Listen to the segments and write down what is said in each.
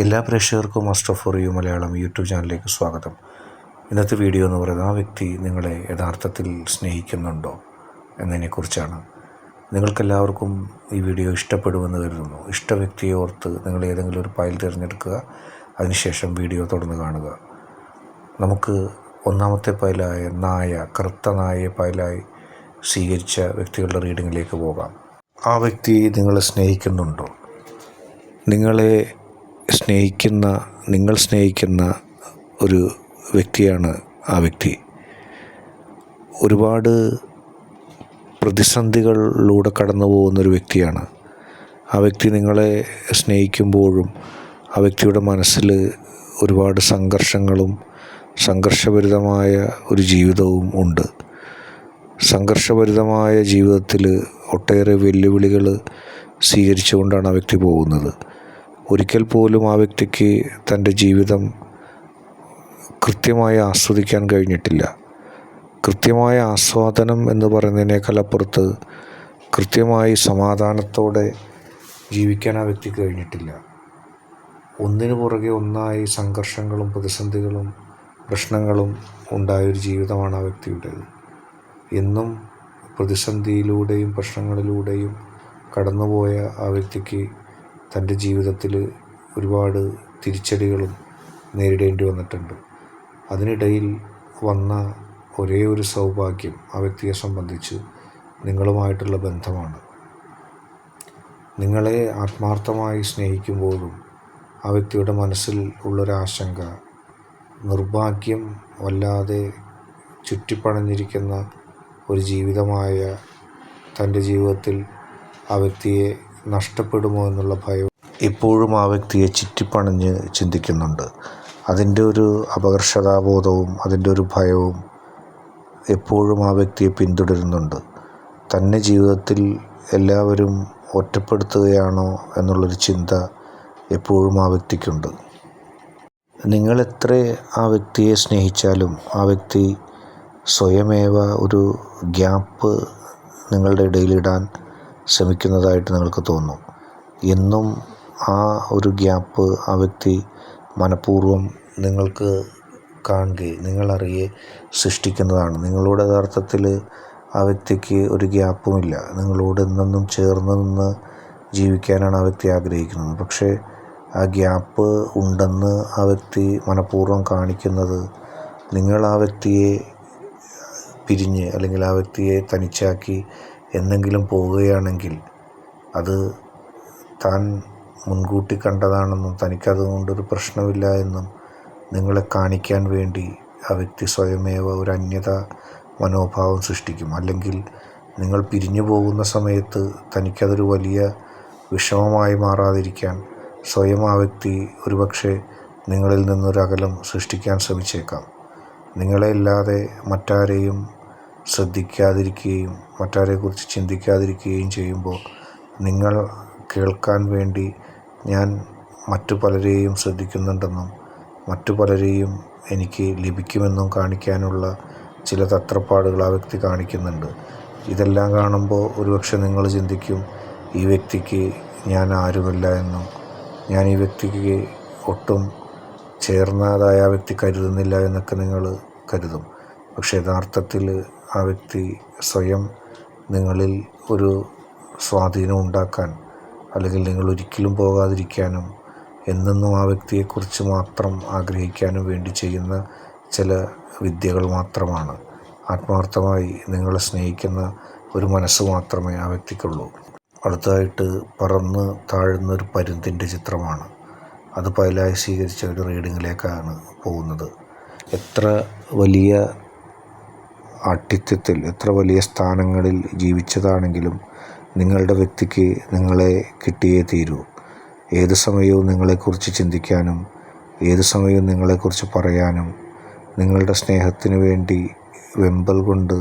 എല്ലാ പ്രേക്ഷകർക്കും must for you Malayalam YouTube ചാനലിലേക്ക് സ്വാഗതം. ഇന്നത്തെ വീഡിയോ എന്ന് പറയുന്നത് ആ വ്യക്തി നിങ്ങളെ യഥാർത്ഥത്തിൽ സ്നേഹിക്കുന്നുണ്ടോ എന്നതിനെക്കുറിച്ചാണ്. നിങ്ങൾക്കെല്ലാവർക്കും ഈ വീഡിയോ ഇഷ്ടപ്പെടുമെന്ന് കരുതുന്നു. ഇഷ്ട വ്യക്തിയെ ഓർത്ത് നിങ്ങൾ ഏതെങ്കിലും ഒരു ഫയൽ തിരഞ്ഞെടുക്കുക അതിനുശേഷം വീഡിയോ തുടർന്ന് കാണുക. നമുക്ക് ഒന്നാമത്തെ ഫയലായ നായ കറുത്ത നായയെ ഫയലായി സ്വീകരിച്ച വ്യക്തികളുടെ റീഡിങ്ങിലേക്ക് പോകാം. ആ വ്യക്തി നിങ്ങളെ സ്നേഹിക്കുന്നുണ്ടോ? നിങ്ങളെ സ്നേഹിക്കുന്ന നിങ്ങൾ സ്നേഹിക്കുന്ന ഒരു വ്യക്തിയാണ് ആ വ്യക്തി. ഒരുപാട് പ്രതിസന്ധികളിലൂടെ കടന്നു പോകുന്നൊരു വ്യക്തിയാണ്. ആ വ്യക്തി നിങ്ങളെ സ്നേഹിക്കുമ്പോഴും ആ വ്യക്തിയുടെ മനസ്സിൽ ഒരുപാട് സംഘർഷങ്ങളും സംഘർഷഭരിതമായ ഒരു ജീവിതവും ഉണ്ട്. സംഘർഷഭരിതമായ ജീവിതത്തിൽ ഒട്ടേറെ വെല്ലുവിളികൾ സ്വീകരിച്ചുകൊണ്ടാണ് ആ വ്യക്തി പോകുന്നത്. ഒരിക്കൽ പോലും ആ വ്യക്തിക്ക് തന്റെ ജീവിതം കൃത്യമായി ആസ്വദിക്കാൻ കഴിഞ്ഞിട്ടില്ല. കൃത്യമായ ആസ്വാദനം എന്ന് പറയുന്നതിനേക്കാൾ അപ്പുറത്ത് കൃത്യമായി സമാധാനത്തോടെ ജീവിക്കാൻ ആ വ്യക്തിക്ക് കഴിഞ്ഞിട്ടില്ല. ഒന്നിനു പുറകെ ഒന്നായി സംഘർഷങ്ങളും പ്രതിസന്ധികളും പ്രശ്നങ്ങളും ഉണ്ടായൊരു ജീവിതമാണ് ആ വ്യക്തിയുടേത്. എന്നും പ്രതിസന്ധിയിലൂടെയും പ്രശ്നങ്ങളിലൂടെയും കടന്നുപോയ ആ വ്യക്തിക്ക് തന്റെ ജീവിതത്തിൽ ഒരുപാട് തിരിച്ചടികളും നേരിടേണ്ടി വന്നിട്ടുണ്ട്. അതിനിടയിൽ വന്ന ഒരേ ഒരു സൗഭാഗ്യം ആ വ്യക്തിയെ സംബന്ധിച്ച് നിങ്ങളുമായിട്ടുള്ള ബന്ധമാണ്. നിങ്ങളെ ആത്മാർത്ഥമായി സ്നേഹിക്കുമ്പോഴും ആ വ്യക്തിയുടെ മനസ്സിൽ ഉള്ളൊരാശങ്ക നിർഭാഗ്യം വല്ലാതെ ചുറ്റിപ്പണഞ്ഞിരിക്കുന്ന ഒരു ജീവിതമായ തന്റെ ജീവിതത്തിൽ ആ വ്യക്തിയെ നഷ്ടപ്പെടുമോ എന്നുള്ള ഭയം. ഇപ്പോഴും ആ വ്യക്തിയെ ചുറ്റിപ്പണഞ്ഞ് ചിന്തിക്കുന്നുണ്ട്. അതിന്റെ ഒരു അപകർഷതാബോധവും അതിന്റെ ഒരു ഭയവും എപ്പോഴും ആ വ്യക്തിയെ പിന്തുടരുന്നുണ്ട്. തന്നെ ജീവിതത്തിൽ എല്ലാവരും ഒറ്റപ്പെടുത്തുകയാണോ എന്നുള്ളൊരു ചിന്ത എപ്പോഴും ആ വ്യക്തിക്കുണ്ട്. നിങ്ങൾ എത്ര ആ വ്യക്തിയെ സ്നേഹിച്ചാലും ആ വ്യക്തി സ്വയമേവ ഒരു ഗ്യാപ്പ് നിങ്ങളുടെ ഇടയിലിടാൻ ശ്രമിക്കുന്നതായിട്ട് നിങ്ങൾക്ക് തോന്നും. എന്നും ആ ഒരു ഗ്യാപ്പ് ആ വ്യക്തി മനഃപൂർവം നിങ്ങൾക്ക് കാണുകയും നിങ്ങളറിയെ സൃഷ്ടിക്കുന്നതാണ്. നിങ്ങളോട് യഥാർത്ഥത്തിൽ ആ വ്യക്തിക്ക് ഒരു ഗ്യാപ്പുമില്ല. നിങ്ങളോട് എന്നെന്നും ചേർന്ന് നിന്ന് ജീവിക്കാനാണ് ആ വ്യക്തി ആഗ്രഹിക്കുന്നത്. പക്ഷേ ആ ഗ്യാപ്പ് ഉണ്ടെന്ന് ആ വ്യക്തി മനഃപൂർവം കാണിക്കുന്നത് നിങ്ങൾ ആ വ്യക്തിയെ പിരിഞ്ഞ് അല്ലെങ്കിൽ ആ വ്യക്തിയെ തനിച്ചാക്കി എന്നെങ്കിലും പോവുകയാണെങ്കിൽ അത് താൻ മുൻകൂട്ടി കണ്ടതാണെന്നും തനിക്കതുകൊണ്ടൊരു പ്രശ്നമില്ല എന്നും നിങ്ങളെ കാണിക്കാൻ വേണ്ടി ആ വ്യക്തി സ്വയമേവ ഒരു അന്യത മനോഭാവം സൃഷ്ടിക്കും. അല്ലെങ്കിൽ നിങ്ങൾ പിരിഞ്ഞു പോകുന്ന സമയത്ത് തനിക്കതൊരു വലിയ വിഷമമായി മാറാതിരിക്കാൻ സ്വയം ആ വ്യക്തി ഒരുപക്ഷെ നിങ്ങളിൽ നിന്നൊരകലം സൃഷ്ടിക്കാൻ ശ്രമിച്ചേക്കാം. നിങ്ങളെ ഇല്ലാതെ മറ്റാരെയും ശ്രദ്ധിക്കാതിരിക്കുകയും മറ്റാരെക്കുറിച്ച് ചിന്തിക്കാതിരിക്കുകയും ചെയ്യുമ്പോൾ നിങ്ങൾ കേൾക്കാൻ വേണ്ടി ഞാൻ മറ്റു പലരെയും ശ്രദ്ധിക്കുന്നുണ്ടെന്നും മറ്റു പലരെയും എനിക്ക് ലഭിക്കുമെന്നും കാണിക്കാനുള്ള ചില തത്രപ്പാടുകൾ ആ വ്യക്തി കാണിക്കുന്നുണ്ട്. ഇതെല്ലാം കാണുമ്പോൾ ഒരുപക്ഷെ നിങ്ങൾ ചിന്തിക്കും ഈ വ്യക്തിക്ക് ഞാൻ ആരുമല്ല എന്നും ഞാൻ ഈ വ്യക്തിക്ക് ഒട്ടും ചേർന്നതായ ആ വ്യക്തി കരുതുന്നില്ല എന്നൊക്കെ നിങ്ങൾ കരുതും. പക്ഷേ യഥാർത്ഥത്തിൽ ആ വ്യക്തി സ്വയം നിങ്ങളിൽ ഒരു സ്വാധീനം ഉണ്ടാക്കാൻ അല്ലെങ്കിൽ നിങ്ങൾ ഒരിക്കലും പോകാതിരിക്കാനും എന്നെന്നും ആ വ്യക്തിയെക്കുറിച്ച് മാത്രം ആഗ്രഹിക്കാനും വേണ്ടി ചെയ്യുന്ന ചില വിദ്യകൾ മാത്രമാണ്. ആത്മാർത്ഥമായി നിങ്ങളെ സ്നേഹിക്കുന്ന ഒരു മനസ്സ് മാത്രമേ ആ വ്യക്തിക്കുള്ളൂ. അടുത്തതായിട്ട് പറന്ന് താഴുന്നൊരു പരുന്തിന്റെ ചിത്രമാണ്. അത് പൈലായി സ്വീകരിച്ച ഒരു റീഡിങ്ങിലേക്കാണ് പോകുന്നത്. എത്ര വലിയ ആഠിത്യത്തിൽ എത്ര വലിയ സ്ഥാനങ്ങളിൽ ജീവിച്ചതാണെങ്കിലും നിങ്ങളുടെ വ്യക്തിക്ക് നിങ്ങളെ കിട്ടിയേ തീരൂ. ഏത് സമയവും നിങ്ങളെക്കുറിച്ച് ചിന്തിക്കാനും ഏത് സമയവും നിങ്ങളെക്കുറിച്ച് പറയാനും നിങ്ങളുടെ സ്നേഹത്തിന് വേണ്ടി വെമ്പൽ കൊണ്ട്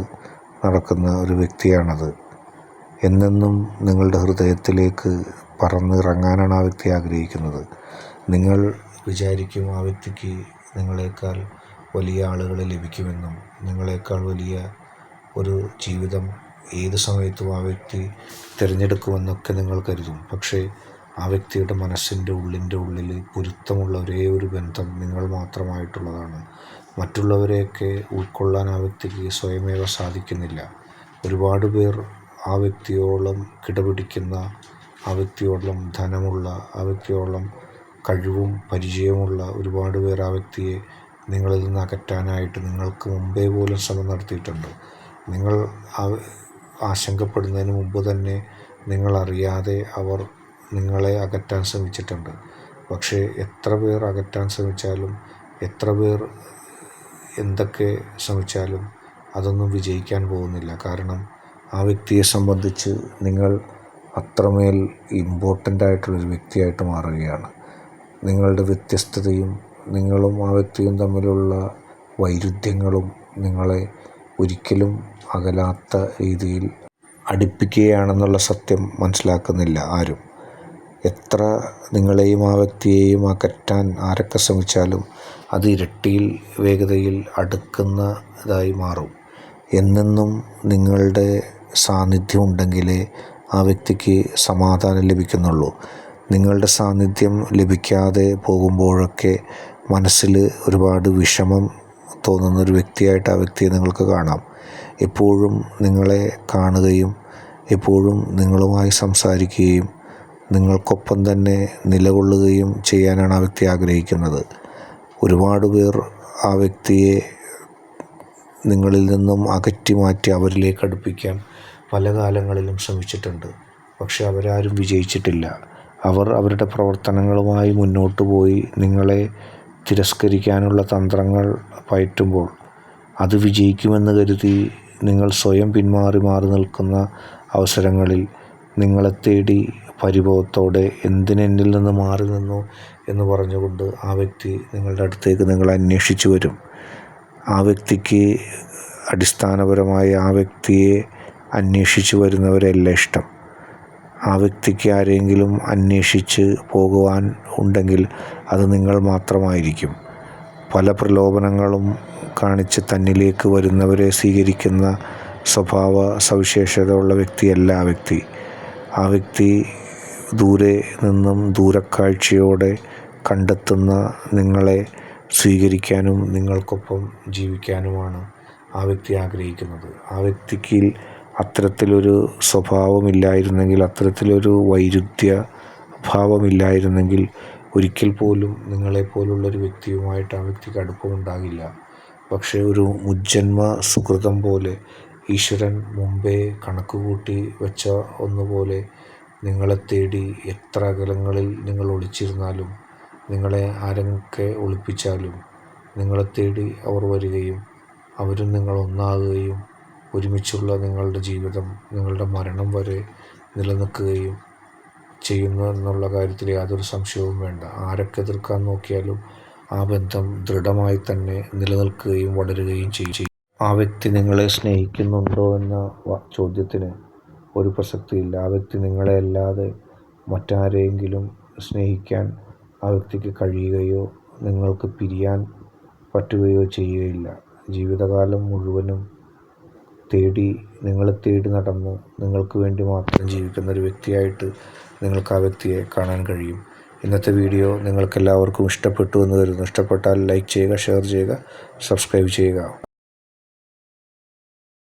നടക്കുന്ന ഒരു വ്യക്തിയാണത്. എന്നെന്നും നിങ്ങളുടെ ഹൃദയത്തിലേക്ക് പറന്നിറങ്ങാനാണ് ആ വ്യക്തി ആഗ്രഹിക്കുന്നത്. നിങ്ങൾ വിചാരിക്കും ആ വ്യക്തിക്ക് നിങ്ങളെക്കാൾ വലിയ ആളുകളെ ലഭിക്കുമെന്നും നിങ്ങളെക്കാൾ വലിയ ഒരു ജീവിതം ഏത് സമയത്തും ആ വ്യക്തി തിരഞ്ഞെടുക്കുമെന്നൊക്കെ നിങ്ങൾ കരുതും. പക്ഷേ ആ വ്യക്തിയുടെ മനസ്സിന്റെ ഉള്ളിന്റെ ഉള്ളിൽ പൊരുത്തമുള്ള ഒരേ ഒരു ബന്ധം നിങ്ങൾ മാത്രമായിട്ടുള്ളതാണ്. മറ്റുള്ളവരെയൊക്കെ ഉൾക്കൊള്ളാൻ ആ വ്യക്തിക്ക് സ്വയമേവ സാധിക്കുന്നില്ല. ഒരുപാട് പേർ ആ വ്യക്തിയോളം കിടപിടിക്കുന്ന ആ വ്യക്തിയോളം ധനമുള്ള ആ വ്യക്തിയോളം കഴിവും പരിചയമുള്ള ഒരുപാട് പേർ ആ വ്യക്തിയെ നിങ്ങളിൽ നിന്ന് അകറ്റാനായിട്ട് നിങ്ങൾക്ക് മുമ്പേ പോലും ശ്രമം നടത്തിയിട്ടുണ്ട്. നിങ്ങൾ ആശങ്കപ്പെടുന്നതിന് മുമ്പ് തന്നെ നിങ്ങളറിയാതെ അവർ നിങ്ങളെ അകറ്റാൻ ശ്രമിച്ചിട്ടുണ്ട്. പക്ഷേ എത്ര പേർ അകറ്റാൻ ശ്രമിച്ചാലും എത്ര പേർ എന്തൊക്കെ ശ്രമിച്ചാലും അതൊന്നും വിജയിക്കാൻ പോകുന്നില്ല. കാരണം ആ വ്യക്തിയെ സംബന്ധിച്ച് നിങ്ങൾ അത്രമേൽ ഇമ്പോർട്ടന്റ് ആയിട്ടുള്ളൊരു വ്യക്തിയായിട്ട് മാറുകയാണ്. നിങ്ങളുടെ വ്യത്യസ്തതയും നിങ്ങളും ആ വ്യക്തിയും തമ്മിലുള്ള വൈരുദ്ധ്യങ്ങളും നിങ്ങളെ ഒരിക്കലും അകലാത്ത രീതിയിൽ അടുപ്പിക്കുകയാണെന്നുള്ള സത്യം മനസ്സിലാക്കുന്നില്ല ആരും. എത്ര നിങ്ങളെയും ആ വ്യക്തിയെയും അകറ്റാൻ ആരൊക്കെ ശ്രമിച്ചാലും അത് ഇരട്ടിയിൽ വേഗതയിൽ അടുക്കുന്നതായി മാറും. എന്നെന്നും നിങ്ങളുടെ സാന്നിധ്യം ഉണ്ടെങ്കിലേ ആ വ്യക്തിക്ക് സമാധാനം ലഭിക്കുന്നുള്ളൂ. നിങ്ങളുടെ സാന്നിധ്യം ലഭിക്കാതെ പോകുമ്പോഴൊക്കെ മനസ്സിൽ ഒരുപാട് വിഷമം തോന്നുന്ന ഒരു വ്യക്തിയായിട്ട് ആ വ്യക്തിയെ നിങ്ങൾക്ക് കാണാം. എപ്പോഴും നിങ്ങളെ കാണുകയും എപ്പോഴും നിങ്ങളുമായി സംസാരിക്കുകയും നിങ്ങൾക്കൊപ്പം തന്നെ നിലകൊള്ളുകയും ചെയ്യാനാണ് ആ വ്യക്തി ആഗ്രഹിക്കുന്നത്. ഒരുപാട് പേർ ആ വ്യക്തിയെ നിങ്ങളിൽ നിന്നും അകറ്റി മാറ്റി അവരിലേക്ക് അടുപ്പിക്കാൻ പല കാലങ്ങളിലും ശ്രമിച്ചിട്ടുണ്ട്. പക്ഷെ അവരാരും വിജയിച്ചിട്ടില്ല. അവർ അവരുടെ പ്രവർത്തനങ്ങളുമായി മുന്നോട്ട് പോയി നിങ്ങളെ തിരസ്കരിക്കാനുള്ള തന്ത്രങ്ങൾ പയറ്റുമ്പോൾ അത് വിജയിക്കുമെന്ന് കരുതി നിങ്ങൾ സ്വയം പിന്മാറി മാറി നിൽക്കുന്ന അവസരങ്ങളിൽ നിങ്ങളെ തേടി പരിഭവത്തോടെ എന്തിനെന്നിൽ നിന്ന് മാറി നിന്നു എന്ന് പറഞ്ഞുകൊണ്ട് ആ വ്യക്തി നിങ്ങളുടെ അടുത്തേക്ക് നിങ്ങളെ അന്വേഷിച്ചു വരും. ആ വ്യക്തിക്ക് അടിസ്ഥാനപരമായി ആ വ്യക്തിയെ അന്വേഷിച്ചു വരുന്നവരെല്ലാം ഇഷ്ടം. ആ വ്യക്തിക്ക് ആരെങ്കിലും അന്വേഷിച്ച് പോകുവാൻ ഉണ്ടെങ്കിൽ അത് നിങ്ങൾ മാത്രമായിരിക്കും. പല പ്രലോഭനങ്ങളും കാണിച്ച് തന്നിലേക്ക് വരുന്നവരെ സ്വീകരിക്കുന്ന സ്വഭാവ സവിശേഷതയുള്ള വ്യക്തിയല്ല ആ വ്യക്തി. ആ വ്യക്തി ദൂരെ നിന്നും ദൂരക്കാഴ്ചയോടെ കണ്ടെത്തുന്ന നിങ്ങളെ സ്വീകരിക്കാനും നിങ്ങൾക്കൊപ്പം ജീവിക്കാനുമാണ് ആ വ്യക്തി ആഗ്രഹിക്കുന്നത്. ആ വ്യക്തിക്ക് അത്തരത്തിലൊരു സ്വഭാവമില്ലായിരുന്നെങ്കിൽ അത്തരത്തിലൊരു വൈരുദ്ധ്യ ഭാവമില്ലായിരുന്നെങ്കിൽ ഒരിക്കൽ പോലും നിങ്ങളെപ്പോലുള്ളൊരു വ്യക്തിയുമായിട്ട് ആ വ്യക്തിക്ക് അടുപ്പമുണ്ടാകില്ല. പക്ഷേ ഒരു മുജ്ജന്മ സുഹൃതം പോലെ ഈശ്വരൻ മുമ്പേ കണക്ക് കൂട്ടി വെച്ച ഒന്നുപോലെ നിങ്ങളെ തേടി എത്ര അകലങ്ങളിൽ നിങ്ങൾ ഒളിച്ചിരുന്നാലും നിങ്ങളെ ആരൊക്കെ ഒളിപ്പിച്ചാലും നിങ്ങളെ തേടി അവർ വരികയും അവരും നിങ്ങൾ ഒന്നാകുകയും ഒരുമിച്ചുള്ള നിങ്ങളുടെ ജീവിതം നിങ്ങളുടെ മരണം വരെ നിലനിൽക്കുകയും ചെയ്യുന്നു എന്നുള്ള കാര്യത്തിൽ യാതൊരു സംശയവും വേണ്ട. ആരൊക്കെ എതിർക്കാൻ നോക്കിയാലും ആ ബന്ധം ദൃഢമായി തന്നെ നിലനിൽക്കുകയും വളരുകയും ചെയ്യും. ആ വ്യക്തി നിങ്ങളെ സ്നേഹിക്കുന്നുണ്ടോ എന്ന ചോദ്യത്തിന് ഒരു പ്രസക്തിയില്ല. ആ വ്യക്തി നിങ്ങളെ അല്ലാതെ മറ്റാരെയെങ്കിലും സ്നേഹിക്കാൻ ആ വ്യക്തിക്ക് കഴിയുകയോ നിങ്ങൾക്ക് പിരിയാൻ പറ്റുകയോ ചെയ്യുകയില്ല. ജീവിതകാലം മുഴുവനും തേടി നിങ്ങളെ തേടി നടന്ന് നിങ്ങൾക്ക് വേണ്ടി മാത്രം ജീവിക്കുന്ന ഒരു വ്യക്തിയായിട്ട് നിങ്ങൾക്ക് ആ വ്യക്തിയെ കാണാൻ കഴിയും. ഇന്നത്തെ വീഡിയോ നിങ്ങൾക്കെല്ലാവർക്കും ഇഷ്ടപ്പെട്ടു എന്ന് കരുതുന്നു. ഇഷ്ടപ്പെട്ടാൽ ലൈക്ക് ചെയ്യുക ഷെയർ ചെയ്യുക സബ്സ്ക്രൈബ് ചെയ്യുക.